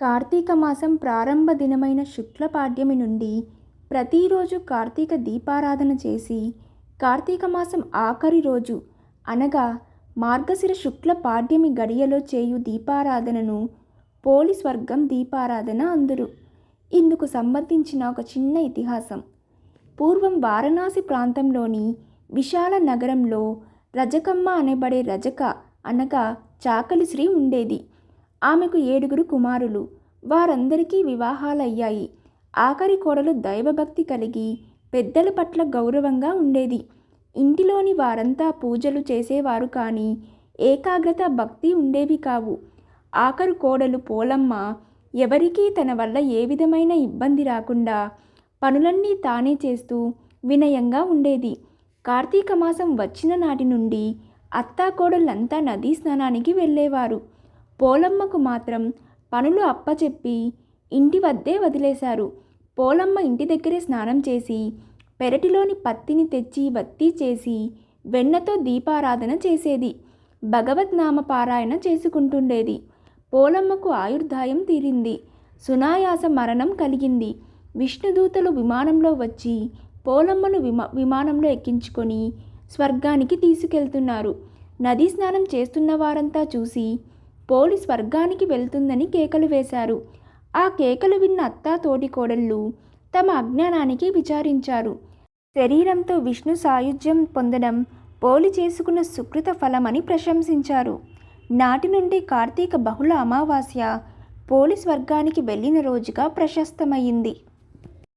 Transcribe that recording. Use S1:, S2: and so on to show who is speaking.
S1: కార్తీక మాసం ప్రారంభ దినమైన శుక్ల పాడ్యమి నుండి ప్రతిరోజు కార్తీక దీపారాధన చేసి కార్తీక మాసం ఆఖరి రోజు అనగా మార్గశిర శుక్ల పాడ్యమి గడియలో చేయు దీపారాధనను పోలి స్వర్గం దీపారాధన అందురు. ఇందుకు సంబంధించిన ఒక చిన్న ఇతిహాసం. పూర్వం వారణాసి ప్రాంతంలోని విశాల నగరంలో రజకమ్మ అనబడే రజక అనగా చాకలి శ్రీ ఉండేది. ఆమెకు ఏడుగురు కుమారులు. వారందరికీ వివాహాలయ్యాయి. ఆఖరి కోడలు దైవభక్తి కలిగి పెద్దల పట్ల గౌరవంగా ఉండేది. ఇంటిలోని వారంతా పూజలు చేసేవారు కానీ ఏకాగ్రత భక్తి ఉండేవి కావు. ఆఖరు కోడలు పోలమ్మ ఎవరికీ తన వల్ల ఏ విధమైన ఇబ్బంది రాకుండా పనులన్నీ తానే చేస్తూ వినయంగా ఉండేది. కార్తీక మాసం వచ్చిన నాటి నుండి అత్తాకోడళ్ళంతా నదీ స్నానానికి వెళ్ళేవారు. పోలమ్మకు మాత్రం పనులు అప్పచెప్పి ఇంటి వద్దే వదిలేశారు. పోలమ్మ ఇంటి దగ్గరే స్నానం చేసి పెరటిలోని పత్తిని తెచ్చి వత్తి చేసి వెన్నతో దీపారాధన చేసేది. భగవద్నామ పారాయణ చేసుకుంటుండేది. పోలమ్మకు ఆయుర్దాయం తీరింది. సునాయాస మరణం కలిగింది. విష్ణుదూతలు విమానంలో వచ్చి పోలమ్మను విమా విమానంలో ఎక్కించుకొని స్వర్గానికి తీసుకెళ్తున్నారు. నదీ స్నానం చేస్తున్న వారంతా చూసి పోలి స్వర్గానికి వెళ్తుందని కేకలు వేశారు. ఆ కేకలు విన్న అత్తా తోటి కోడళ్ళు తమ అజ్ఞానానికి విచారించారు. శరీరంతో విష్ణు సాయుధ్యం పొందడం పోలి చేసుకున్న సుకృత ఫలమని ప్రశంసించారు. నాటి నుండి కార్తీక బహుళ అమావాస్య పోలి స్వర్గానికి వెళ్ళిన రోజుగా ప్రశస్తమైంది.